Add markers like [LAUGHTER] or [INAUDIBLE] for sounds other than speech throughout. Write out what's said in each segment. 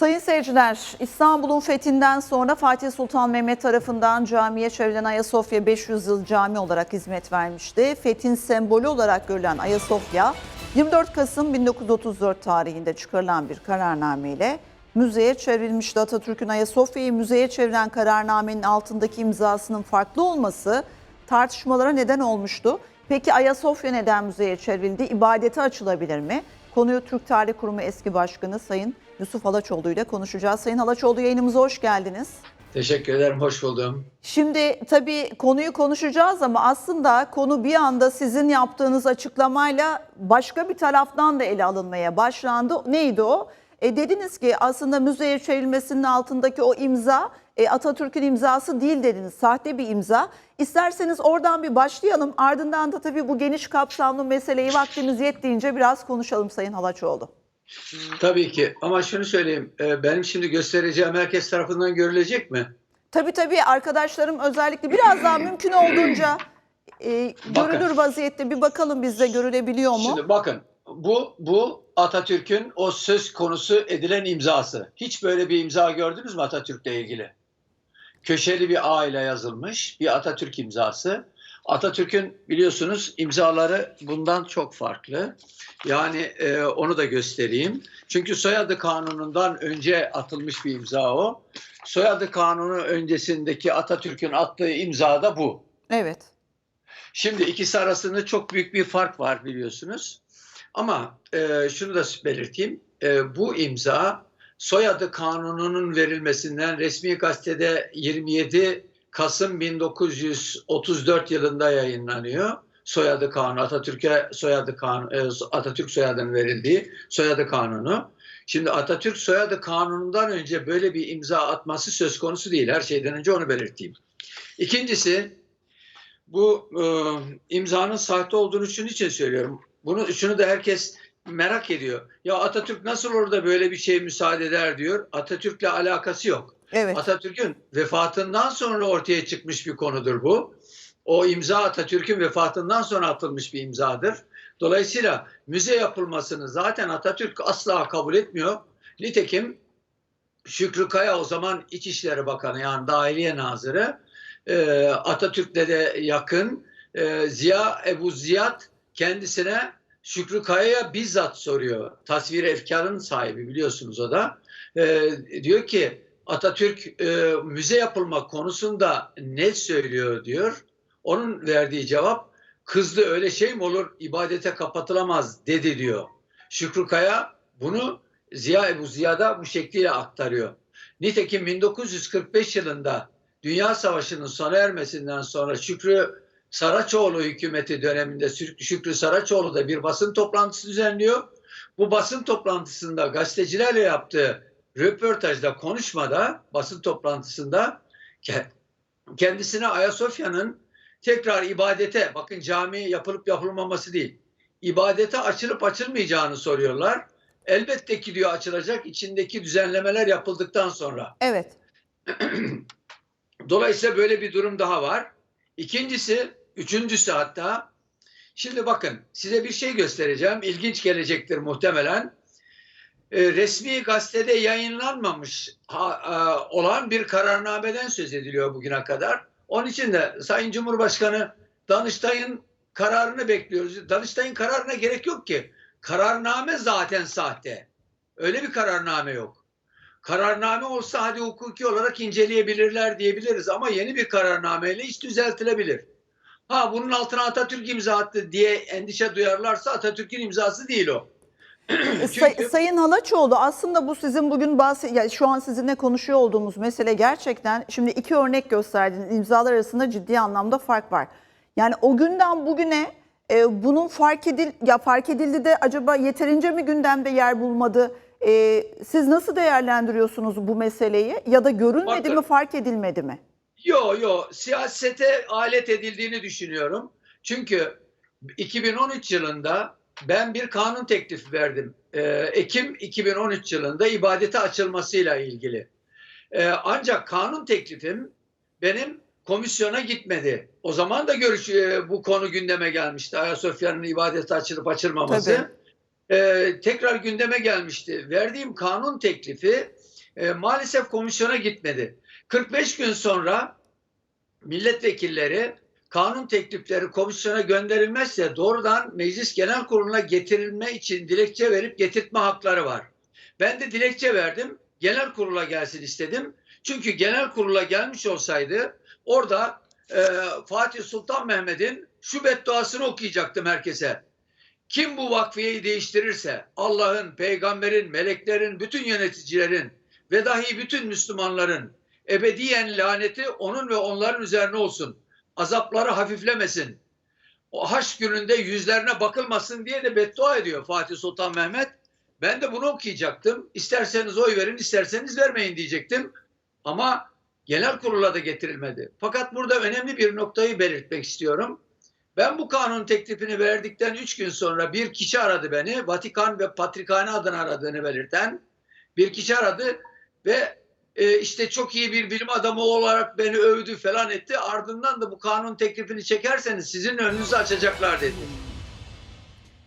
Sayın seyirciler, İstanbul'un fethinden sonra Fatih Sultan Mehmet tarafından camiye çevrilen Ayasofya 500 yıl cami olarak hizmet vermişti. Fethin sembolü olarak görülen Ayasofya, 24 Kasım 1934 tarihinde çıkarılan bir kararnameyle müzeye çevrilmişti. Atatürk'ün Ayasofya'yı müzeye çeviren kararnamenin altındaki imzasının farklı olması tartışmalara neden olmuştu. Peki Ayasofya neden müzeye çevrildi? İbadete açılabilir mi? Konuyu Türk Tarih Kurumu eski başkanı Sayın Yusuf Halaçoğlu ile konuşacağız. Sayın Halaçoğlu yayınımıza hoş geldiniz. Teşekkür ederim, hoş buldum. Şimdi tabii konuyu konuşacağız ama aslında konu bir anda sizin yaptığınız açıklamayla başka bir taraftan da ele alınmaya başlandı. Neydi o? E dediniz ki aslında müzeye çevrilmesinin altındaki o imza e, Atatürk'ün imzası değil dediniz. Sahte bir imza. İsterseniz oradan bir başlayalım. Ardından da tabii bu geniş kapsamlı meseleyi vaktimiz yettiğince biraz konuşalım Sayın Halaçoğlu. Tabii ki ama şunu söyleyeyim, e, benim şimdi göstereceğim herkes tarafından görülecek mi? Tabii tabii arkadaşlarım özellikle biraz daha mümkün olduğunca e, görülür vaziyette bir bakalım bizde görülebiliyor mu? Şimdi bakın, bu bu Atatürk'ün o söz konusu edilen imzası. Hiç böyle bir imza gördünüz mü Atatürk'le ilgili? Köşeli bir A ile yazılmış bir Atatürk imzası. Atatürk'ün biliyorsunuz imzaları bundan çok farklı. Yani e, onu da göstereyim. Çünkü soyadı kanunundan önce atılmış bir imza o. Soyadı kanunu öncesindeki Atatürk'ün attığı imza da bu. Evet. Şimdi ikisi arasında çok büyük bir fark var biliyorsunuz. Ama e, şunu da belirteyim. E, bu imza soyadı kanununun verilmesinden resmi gazetede 27 Kasım 1934 yılında yayınlanıyor. Soyadı kanunu Atatürk'e soyadı kanunu e, Atatürk soyadının verildiği soyadı kanunu. Şimdi Atatürk soyadı kanunundan önce böyle bir imza atması söz konusu değil. Her şeyden önce onu belirteyim. İkincisi bu e, imzanın sahte olduğunu şunun için söylüyorum. Bunu şunu da herkes merak ediyor. Ya Atatürk nasıl olur da böyle bir şey müsaade eder diyor. Atatürk'le alakası yok. Evet. Atatürk'ün vefatından sonra ortaya çıkmış bir konudur bu. O imza Atatürk'ün vefatından sonra atılmış bir imzadır. Dolayısıyla müze yapılmasını zaten Atatürk asla kabul etmiyor. Nitekim Şükrü Kaya o zaman İçişleri Bakanı yani Dahiliye Nazırı e, Atatürk'le de yakın e, Ziya Ebu Ziyad kendisine Şükrü Kaya'ya bizzat soruyor. Tasvir efkarının sahibi biliyorsunuz o da. E, diyor ki Atatürk e, müze yapılmak konusunda ne söylüyor diyor. Onun verdiği cevap kızdı öyle şey mi olur ibadete kapatılamaz dedi diyor. Şükrü Kaya bunu Ziya Ebu Ziyad'a bu şekliyle aktarıyor. Nitekim 1945 yılında Dünya Savaşı'nın sona ermesinden sonra Şükrü Saraçoğlu hükümeti döneminde Şük- Şükrü Saraçoğlu da bir basın toplantısı düzenliyor. Bu basın toplantısında gazetecilerle yaptığı röportajda, konuşmada, basın toplantısında ke- kendisine Ayasofya'nın tekrar ibadete, bakın cami yapılıp yapılmaması değil, ibadete açılıp açılmayacağını soruyorlar. Elbette ki diyor açılacak içindeki düzenlemeler yapıldıktan sonra. Evet. [CLEARS THROAT] Dolayısıyla böyle bir durum daha var. İkincisi, üçüncüsü hatta. Şimdi bakın size bir şey göstereceğim. İlginç gelecektir muhtemelen. Ee, resmi gazetede yayınlanmamış e, olan bir kararnameden söz ediliyor bugüne kadar. Onun için de Sayın Cumhurbaşkanı Danıştay'ın kararını bekliyoruz. Danıştay'ın kararına gerek yok ki. Kararname zaten sahte. Öyle bir kararname yok. Kararname olsa hadi hukuki olarak inceleyebilirler diyebiliriz ama yeni bir kararnameyle iş düzeltilebilir. Ha bunun altına Atatürk imza attı diye endişe duyarlarsa Atatürk'ün imzası değil o. [CLEARS THROAT] Say- Çünkü- Sayın Halaçoğlu aslında bu sizin bugün bahs ya şu an sizinle konuşuyor olduğumuz mesele gerçekten şimdi iki örnek gösterdiğiniz imzalar arasında ciddi anlamda fark var. Yani o günden bugüne e, bunun fark edil ya fark edildi de acaba yeterince mi gündemde yer bulmadı? E, siz nasıl değerlendiriyorsunuz bu meseleyi ya da görülmedi Bakın. mi fark edilmedi mi? Yo yo siyasete alet edildiğini düşünüyorum. Çünkü 2013 yılında ben bir kanun teklifi verdim. Ee, Ekim 2013 yılında ibadete açılmasıyla ilgili. Ee, ancak kanun teklifim benim komisyona gitmedi. O zaman da görüş e, bu konu gündeme gelmişti. Ayasofya'nın ibadete açılıp açılmaması. Tabii. e, tekrar gündeme gelmişti. Verdiğim kanun teklifi e, maalesef komisyona gitmedi. 45 gün sonra milletvekilleri kanun teklifleri komisyona gönderilmezse doğrudan Meclis Genel Kurulu'na getirilme için dilekçe verip getirtme hakları var. Ben de dilekçe verdim. Genel kurula gelsin istedim. Çünkü genel kurula gelmiş olsaydı orada e, Fatih Sultan Mehmet'in şu bedduasını okuyacaktım herkese. Kim bu vakfiyeyi değiştirirse Allah'ın, peygamberin, meleklerin, bütün yöneticilerin ve dahi bütün Müslümanların ebediyen laneti onun ve onların üzerine olsun. Azapları hafiflemesin. O haş gününde yüzlerine bakılmasın diye de beddua ediyor Fatih Sultan Mehmet. Ben de bunu okuyacaktım. İsterseniz oy verin, isterseniz vermeyin diyecektim. Ama genel kurula da getirilmedi. Fakat burada önemli bir noktayı belirtmek istiyorum. Ben bu kanun teklifini verdikten üç gün sonra bir kişi aradı beni. Vatikan ve Patrikhane adını aradığını belirten bir kişi aradı ve e, işte çok iyi bir bilim adamı olarak beni övdü falan etti. Ardından da bu kanun teklifini çekerseniz sizin önünüzü açacaklar dedi.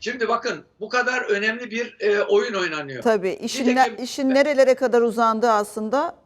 Şimdi bakın bu kadar önemli bir e, oyun oynanıyor. Tabii işin, Nitekim- ne- işin nerelere kadar uzandığı aslında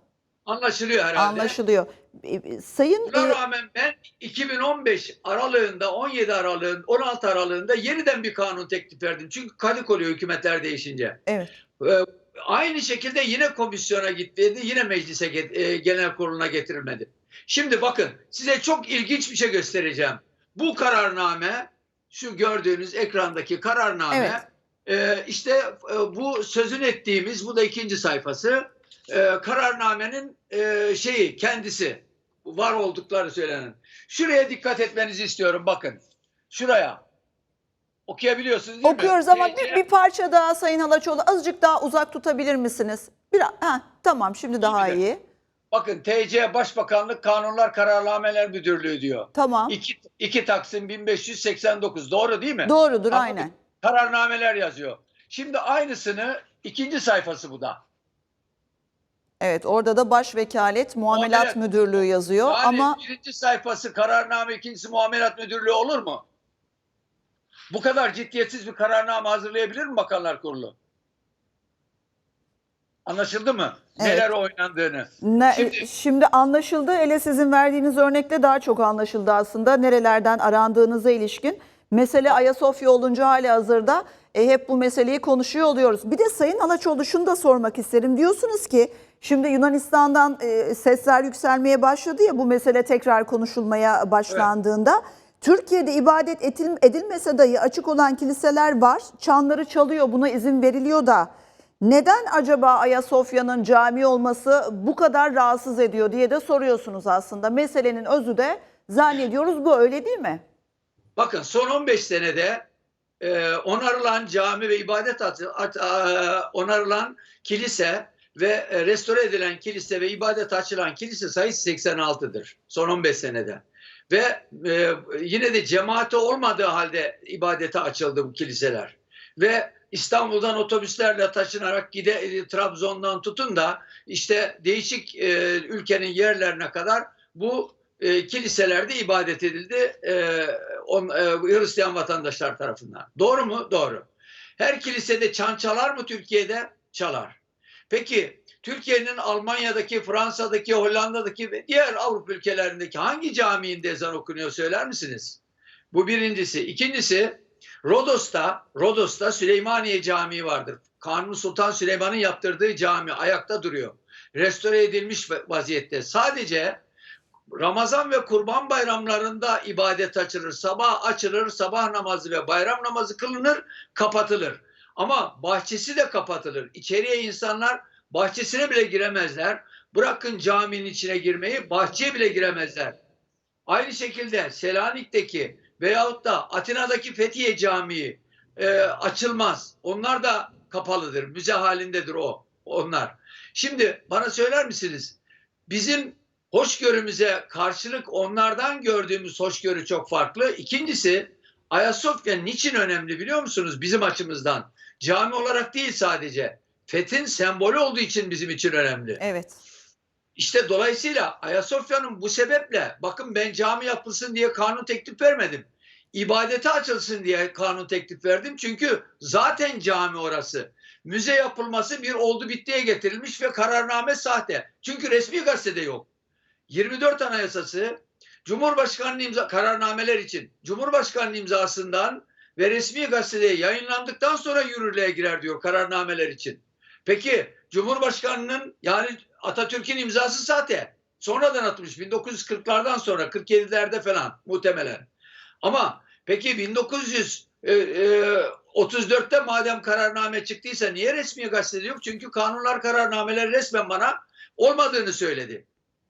Anlaşılıyor herhalde. anlaşılıyor. E, Sayın Buna e, rağmen ben 2015 aralığında 17 aralığında 16 aralığında yeniden bir kanun teklif verdim. Çünkü kadık oluyor hükümetler değişince. evet Ee, Aynı şekilde yine komisyona gitti, yine meclise e, genel kuruluna getirilmedi. Şimdi bakın size çok ilginç bir şey göstereceğim. Bu kararname, şu gördüğünüz ekrandaki kararname, e, işte e, bu sözün ettiğimiz, bu da ikinci sayfası, e, kararnamenin e, şeyi kendisi, var oldukları söylenen. Şuraya dikkat etmenizi istiyorum bakın. Şuraya. Okuyabiliyorsunuz değil mi? okuyoruz ama TC bir, bir parça daha Sayın Halaçoğlu azıcık daha uzak tutabilir misiniz? Bir, ha, tamam şimdi daha İyi mi? iyi. Bakın TC Başbakanlık Kanunlar Kararnameler Müdürlüğü diyor. Tamam. 2, 2 Taksim 1589 doğru değil mi? Doğrudur Ama aynen. Kararnameler yazıyor. Şimdi aynısını ikinci sayfası bu da. Evet orada da baş vekalet muamelat Muamelat. müdürlüğü yazıyor Yani ama birinci sayfası kararname, ikincisi muamelat müdürlüğü olur mu? Bu kadar ciddiyetsiz bir kararname hazırlayabilir mi Bakanlar Kurulu? Anlaşıldı mı? Evet. Neler oynandığını. ne, şimdi, Şimdi- anlaşıldı. Hele sizin verdiğiniz örnekle daha çok anlaşıldı aslında nerelerden arandığınıza ilişkin. Mesele Ayasofya olunca hali hazırda e, hep bu meseleyi konuşuyor oluyoruz. Bir de Sayın Alaçoğlu şunu da sormak isterim. Diyorsunuz ki şimdi Yunanistan'dan e, sesler yükselmeye başladı ya bu mesele tekrar konuşulmaya başlandığında. Türkiye'de ibadet edilmese dahi açık olan kiliseler var. Çanları çalıyor buna izin veriliyor da. Neden acaba Ayasofya'nın cami olması bu kadar rahatsız ediyor diye de soruyorsunuz aslında. Meselenin özü de zannediyoruz bu öyle değil mi? Bakın son 15 senede e, onarılan cami ve ibadet atı, at- a- onarılan kilise ve e, restore edilen kilise ve ibadet açılan kilise sayısı 86'dır son 15 senede. Ve e, yine de cemaate olmadığı halde ibadete açıldı bu kiliseler. Ve İstanbul'dan otobüslerle taşınarak gide e, Trabzon'dan tutun da işte değişik e, ülkenin yerlerine kadar bu e, kiliselerde ibadet edildi e, on, e, Hristiyan vatandaşlar tarafından. Doğru mu? Doğru. Her kilisede çan çalar mı Türkiye'de? Çalar. Peki Türkiye'nin Almanya'daki, Fransa'daki, Hollanda'daki ve diğer Avrupa ülkelerindeki hangi camiinde ezan okunuyor söyler misiniz? Bu birincisi. İkincisi Rodos'ta, Rodos'ta Süleymaniye Camii vardır. Kanuni Sultan Süleyman'ın yaptırdığı cami ayakta duruyor. Restore edilmiş vaziyette. Sadece Ramazan ve Kurban bayramlarında ibadet açılır. Sabah açılır, sabah namazı ve bayram namazı kılınır, kapatılır. Ama bahçesi de kapatılır. İçeriye insanlar bahçesine bile giremezler. Bırakın caminin içine girmeyi, bahçeye bile giremezler. Aynı şekilde Selanik'teki veyahut da Atina'daki Fethiye Camii e, açılmaz. Onlar da kapalıdır. Müze halindedir o. Onlar. Şimdi bana söyler misiniz? Bizim hoşgörümüze karşılık onlardan gördüğümüz hoşgörü çok farklı. İkincisi Ayasofya niçin önemli biliyor musunuz bizim açımızdan? Cami olarak değil sadece. Fethin sembolü olduğu için bizim için önemli. Evet. İşte dolayısıyla Ayasofya'nın bu sebeple bakın ben cami yapılsın diye kanun teklif vermedim. ibadete açılsın diye kanun teklif verdim. Çünkü zaten cami orası. Müze yapılması bir oldu bittiye getirilmiş ve kararname sahte. Çünkü resmi gazetede yok. 24 Anayasası Cumhurbaşkanlığı imza kararnameler için Cumhurbaşkanlığı imzasından ve resmi gazetede yayınlandıktan sonra yürürlüğe girer diyor kararnameler için. Peki Cumhurbaşkanının yani Atatürk'ün imzası sahte. Sonradan atılmış 1940'lardan sonra 47'lerde falan muhtemelen. Ama peki 1934'te madem kararname çıktıysa niye resmi gazetede yok? Çünkü kanunlar kararnameler resmen bana olmadığını söyledi.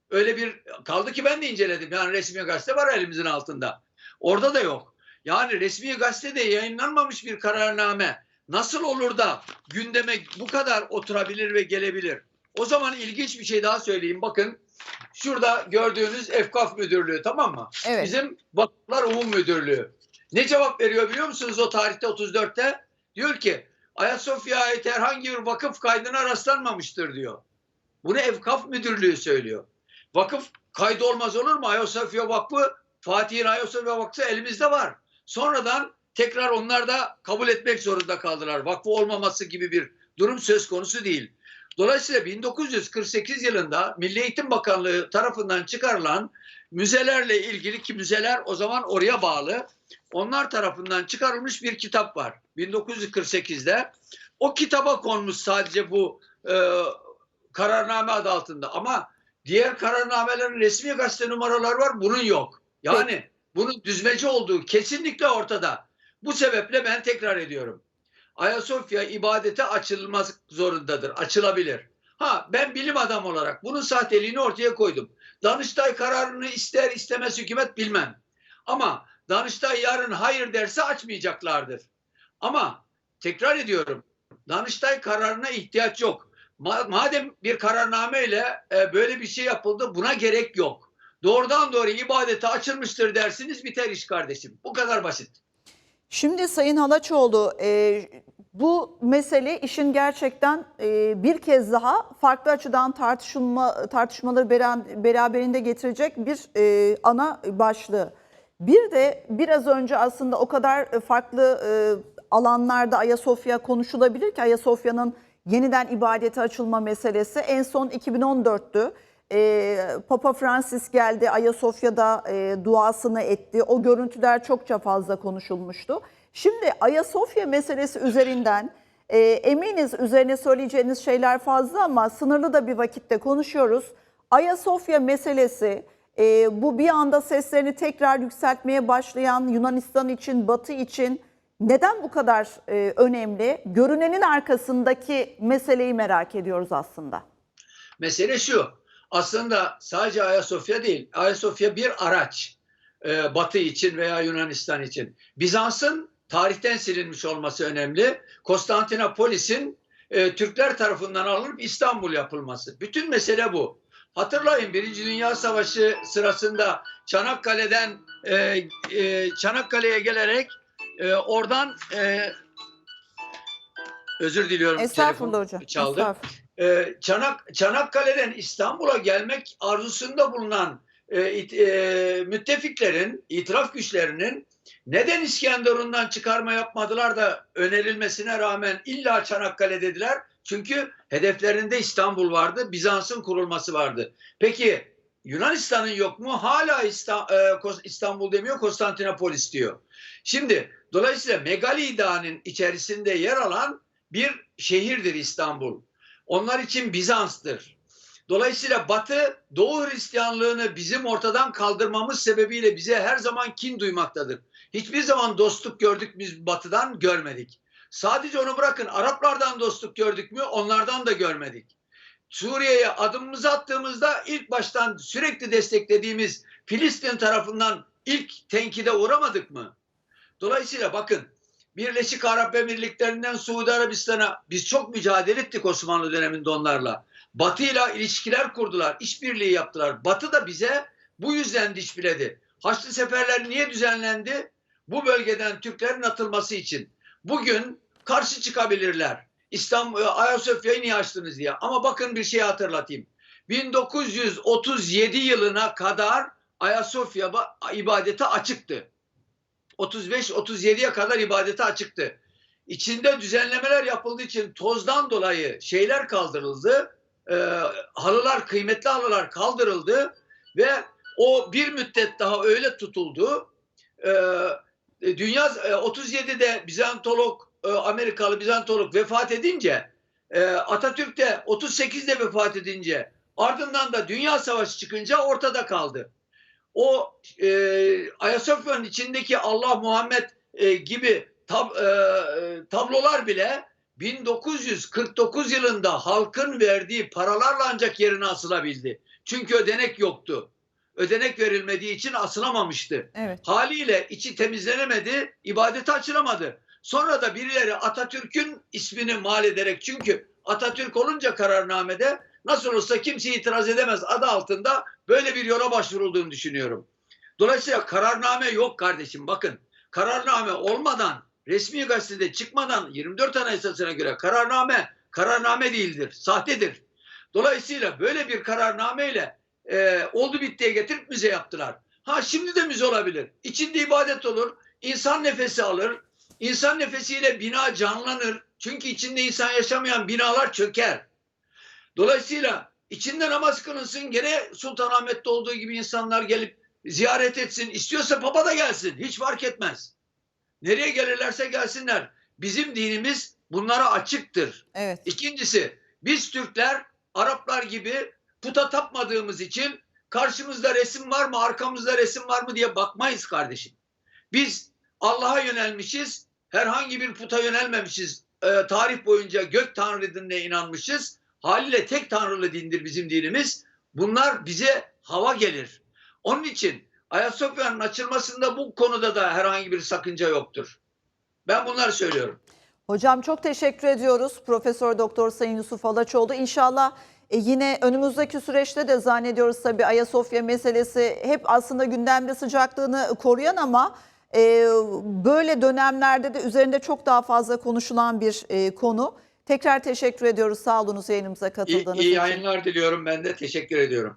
Öyle bir kaldı ki ben de inceledim. Yani resmi gazete var elimizin altında. Orada da yok. Yani resmi gazetede yayınlanmamış bir kararname nasıl olur da gündeme bu kadar oturabilir ve gelebilir? O zaman ilginç bir şey daha söyleyeyim. Bakın şurada gördüğünüz Efkaf Müdürlüğü tamam mı? Evet. Bizim Vakıflar Umum Müdürlüğü. Ne cevap veriyor biliyor musunuz o tarihte 34'te? Diyor ki Ayasofya'ya ait herhangi bir vakıf kaydına rastlanmamıştır diyor. Bunu Evkaf Müdürlüğü söylüyor. Vakıf kaydı olmaz olur mu? Ayasofya Vakfı, Fatih'in Ayasofya Vakfı elimizde var. Sonradan tekrar onlar da kabul etmek zorunda kaldılar. Vakfı olmaması gibi bir durum söz konusu değil. Dolayısıyla 1948 yılında Milli Eğitim Bakanlığı tarafından çıkarılan müzelerle ilgili ki müzeler o zaman oraya bağlı. Onlar tarafından çıkarılmış bir kitap var 1948'de. O kitaba konmuş sadece bu e, kararname adı altında ama diğer kararnamelerin resmi gazete numaraları var bunun yok. Yani bunun düzmece olduğu kesinlikle ortada. Bu sebeple ben tekrar ediyorum. Ayasofya ibadete açılmak zorundadır. Açılabilir. Ha ben bilim adamı olarak bunun sahteliğini ortaya koydum. Danıştay kararını ister istemez hükümet bilmem. Ama Danıştay yarın hayır derse açmayacaklardır. Ama tekrar ediyorum. Danıştay kararına ihtiyaç yok. Ma- madem bir kararnameyle e, böyle bir şey yapıldı buna gerek yok. Doğrudan doğru ibadete açılmıştır dersiniz biter iş kardeşim. Bu kadar basit. Şimdi Sayın Halaçoğlu e, bu mesele işin gerçekten e, bir kez daha farklı açıdan tartışılma tartışmaları bera- beraberinde getirecek bir e, ana başlığı. Bir de biraz önce aslında o kadar farklı e, alanlarda Ayasofya konuşulabilir ki Ayasofya'nın yeniden ibadete açılma meselesi en son 2014'tü. E, Papa Francis geldi Ayasofya'da e, duasını etti. O görüntüler çokça fazla konuşulmuştu. Şimdi Ayasofya meselesi üzerinden e, eminiz üzerine söyleyeceğiniz şeyler fazla ama sınırlı da bir vakitte konuşuyoruz. Ayasofya meselesi e, bu bir anda seslerini tekrar yükseltmeye başlayan Yunanistan için, Batı için neden bu kadar e, önemli? Görünenin arkasındaki meseleyi merak ediyoruz aslında. Mesele şu. Aslında sadece Ayasofya değil. Ayasofya bir araç. e, Batı için veya Yunanistan için. Bizans'ın tarihten silinmiş olması önemli. Konstantinopolis'in e, Türkler tarafından alınıp İstanbul yapılması. Bütün mesele bu. Hatırlayın Birinci Dünya Savaşı sırasında Çanakkale'den e, e, Çanakkale'ye gelerek e, oradan e, özür diliyorum. Estağfurullah hocam. Çaldı. Estağfurullah. Ee, Çanak Çanakkale'den İstanbul'a gelmek arzusunda bulunan e, e, müttefiklerin, itiraf güçlerinin neden İskenderun'dan çıkarma yapmadılar da önerilmesine rağmen illa Çanakkale dediler? Çünkü hedeflerinde İstanbul vardı, Bizans'ın kurulması vardı. Peki Yunanistan'ın yok mu? Hala e, İstanbul demiyor, Konstantinopolis diyor. Şimdi dolayısıyla Megalida'nın içerisinde yer alan bir şehirdir İstanbul. Onlar için Bizans'tır. Dolayısıyla Batı Doğu Hristiyanlığını bizim ortadan kaldırmamız sebebiyle bize her zaman kin duymaktadır. Hiçbir zaman dostluk gördük biz Batı'dan görmedik. Sadece onu bırakın Araplardan dostluk gördük mü onlardan da görmedik. Suriye'ye adımımızı attığımızda ilk baştan sürekli desteklediğimiz Filistin tarafından ilk tenkide uğramadık mı? Dolayısıyla bakın Birleşik Arap Emirlikleri'nden Suudi Arabistan'a biz çok mücadele ettik Osmanlı döneminde onlarla. Batı'yla ilişkiler kurdular, işbirliği yaptılar. Batı da bize bu yüzden diş biledi. Haçlı seferler niye düzenlendi? Bu bölgeden Türklerin atılması için. Bugün karşı çıkabilirler. İstanbul, Ayasofya'yı niye açtınız diye. Ama bakın bir şey hatırlatayım. 1937 yılına kadar Ayasofya ba- ibadete açıktı. 35-37'ye kadar ibadete açıktı. İçinde düzenlemeler yapıldığı için tozdan dolayı şeyler kaldırıldı. Ee, halılar, kıymetli halılar kaldırıldı ve o bir müddet daha öyle tutuldu. Ee, dünya e, 37'de Bizantolog, e, Amerikalı Bizantolog vefat edince e, Atatürk de 38'de vefat edince ardından da Dünya Savaşı çıkınca ortada kaldı. O e, Ayasofya'nın içindeki Allah Muhammed e, gibi tab, e, tablolar bile 1949 yılında halkın verdiği paralarla ancak yerine asılabildi. Çünkü ödenek yoktu. Ödenek verilmediği için asılamamıştı. Evet. Haliyle içi temizlenemedi, ibadete açılamadı. Sonra da birileri Atatürk'ün ismini mal ederek çünkü Atatürk olunca kararnamede nasıl olsa kimse itiraz edemez adı altında böyle bir yola başvurulduğunu düşünüyorum. Dolayısıyla kararname yok kardeşim bakın. Kararname olmadan resmi gazetede çıkmadan 24 Anayasası'na göre kararname kararname değildir, sahtedir. Dolayısıyla böyle bir kararnameyle e, oldu bittiye getirip müze yaptılar. Ha şimdi de müze olabilir. İçinde ibadet olur. insan nefesi alır. İnsan nefesiyle bina canlanır. Çünkü içinde insan yaşamayan binalar çöker. Dolayısıyla içinde namaz kılınsın. Gene Sultanahmet'te olduğu gibi insanlar gelip ziyaret etsin. İstiyorsa papa da gelsin. Hiç fark etmez. Nereye gelirlerse gelsinler. Bizim dinimiz bunlara açıktır. Evet. İkincisi biz Türkler Araplar gibi puta tapmadığımız için karşımızda resim var mı arkamızda resim var mı diye bakmayız kardeşim. Biz Allah'a yönelmişiz herhangi bir puta yönelmemişiz. Ee, tarih boyunca gök tanrı dinine inanmışız. Haliyle tek tanrılı dindir bizim dinimiz. Bunlar bize hava gelir. Onun için Ayasofya'nın açılmasında bu konuda da herhangi bir sakınca yoktur. Ben bunları söylüyorum. Hocam çok teşekkür ediyoruz. Profesör Doktor Sayın Yusuf Alaçoğlu. İnşallah e, yine önümüzdeki süreçte de zannediyoruz tabii Ayasofya meselesi hep aslında gündemde sıcaklığını koruyan ama e, böyle dönemlerde de üzerinde çok daha fazla konuşulan bir e, konu. Tekrar teşekkür ediyoruz. Sağ olunuz yayınımıza İyi, katıldığınız iyi için. yayınlar diliyorum ben de teşekkür ediyorum.